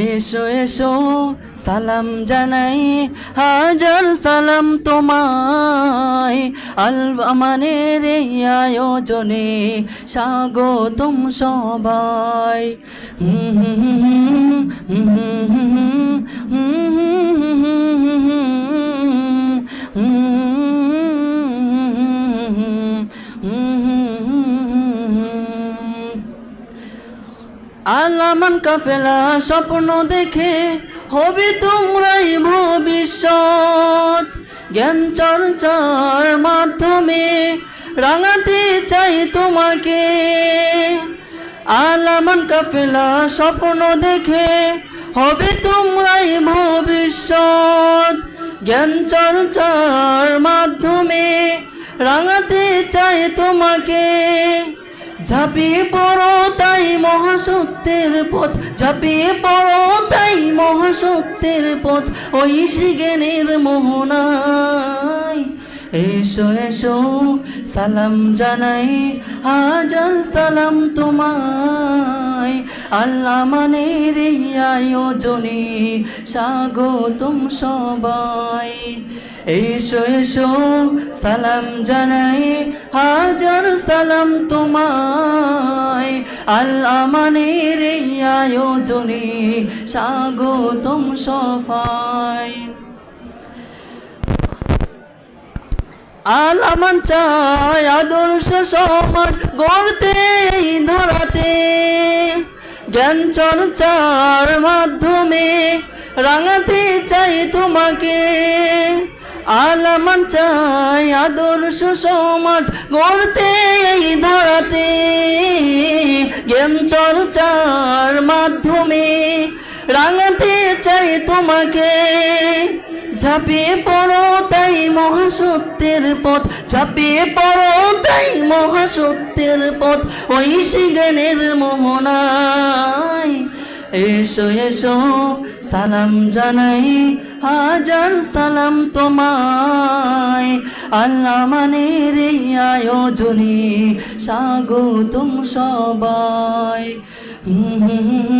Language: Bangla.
এসো এসো সালাম জানাই হাজার সালাম তোমায় আলবামানের এই আয়োজনে স্বাগতম সবাই হুম হুম হুম হুম হুম আলামান কাফেলা, স্বপ্ন দেখে হবে তোমরাই ভবিষ্যৎ। জ্ঞান চর্চার মাধ্যমে রাঙাতে চাই তোমাকে। আলামান কাফেলা, স্বপ্ন দেখে হবে তোমরাই ভবিষ্যৎ। জ্ঞান চর্চার মাধ্যমে রাঙাতে চাই তোমাকে। ঝাঁপিয়ে বড় তাই মহাসত্যের পথ ঝাঁপিয়ে বড় তাই মহাসত্যের পথ ওই শিগেনের মোহনায় এসো এসো। সালাম জানাই, হাজার সালাম তোমায়। আল্লাহ মানের এই আয়োজনে স্বাগতম সবাই। এসো এসো, সালাম জানাই, হাজার সালাম তোমায়। আল্লাহ মানের এই আয়োজনে স্বাগতম সফাই আলামান চাই আদর্শ সমাজ গড়তে ধরাতে। জ্ঞান চর্চার মাধ্যমে রাঙাতে চাই তোমাকে। আলামান চাই আদর্শ সমাজ গড়তে ধরাতে। জ্ঞান চর্চার মাধ্যমে রাঙাতে চাই তোমাকে। ঝাঁপিয়ে পড়ো তাই মহাসত্যের পথ ঝাঁপিয়ে পড়ো তাই মহাসত্যের পথ। ওই জ্ঞানের মোহনায় এসো এসো, সালাম জানাই, হাজার সালাম তোমায়। আল্লাহ মানের এই আয়োজনে স্বাগতম সবাই। হুম।